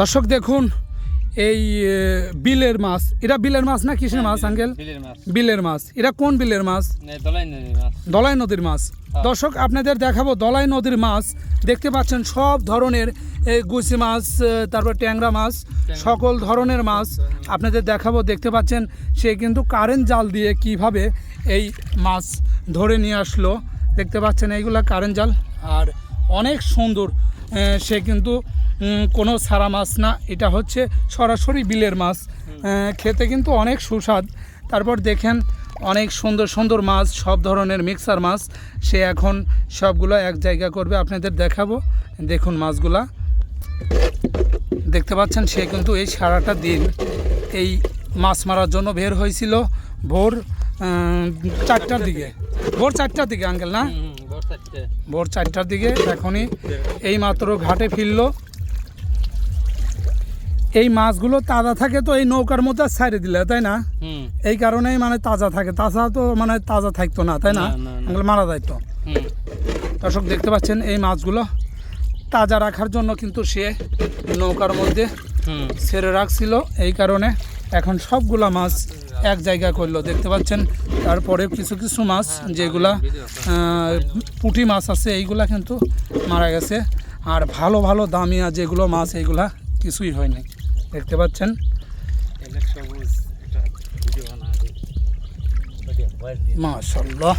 দর্শক দেখুন এই বিলের মাছ। এটা বিলের মাছ না কিসের মাছ আঙ্কেল? বিলের মাছ। এটা কোন বিলের মাছ? দলাই নদীর মাছ। মাছ। দর্শক আপনাদের দেখাবো দলাই নদীর মাছ। দেখতে পাচ্ছেন সব ধরনের এই গুছি মাছ তারপর ট্যাংরা মাছ সকল ধরনের মাছ আপনাদের দেখাবো। দেখতে পাচ্ছেন সে কিন্তু কারেন্ট জাল দিয়ে কীভাবে এই মাছ ধরে নিয়ে আসলো। দেখতে পাচ্ছেন এইগুলা কারেন্ট জাল। আর অনেক সুন্দর সে কিন্তু কোনো সারা মাছ না। এটা হচ্ছে সরাসরি বিলের মাছ। খেতে কিন্তু অনেক সুস্বাদ। তারপর দেখেন অনেক সুন্দর সুন্দর মাছ সব ধরনের মিক্সার মাছ। সে এখন সবগুলো এক জায়গা করবে। আপনাদের দেখাবো। দেখুন মাছগুলা। দেখতে পাচ্ছেন সে কিন্তু এই সারাটা দিন এই মাছ মারার জন্য বের হয়েছিল ভোর চারটার দিকে। ভোর চারটার দিকে আঙ্কেল না? ভোর চারটার দিকে এখনই এই মাত্র ঘাটে ফিরল। এই মাছগুলো তাজা থাকে তো এই নৌকার মধ্যে ছাড়ে দিলে তাই না? এই কারণেই মানে তাজা থাকে। তাছাড়া তো মানে তাজা থাকতো না তাই না? না, না, না। এগুলো মারা যাইতো। দর্শক দেখতে পাচ্ছেন এই মাছগুলো তাজা রাখার জন্য কিন্তু সে নৌকার মধ্যে ছেড়ে রাখছিল। এই কারণে এখন সবগুলা মাছ এক জায়গা করল। দেখতে পাচ্ছেন তারপরে কিছু কিছু মাছ যেগুলা পুঁটি মাছ আছে এইগুলা কিন্তু মারা গেছে। আর ভালো ভালো দামিয়া যেগুলো মাছ এইগুলা কিছুই হয়নি। দেখতে পাচ্ছেন। মাশাল্লাহ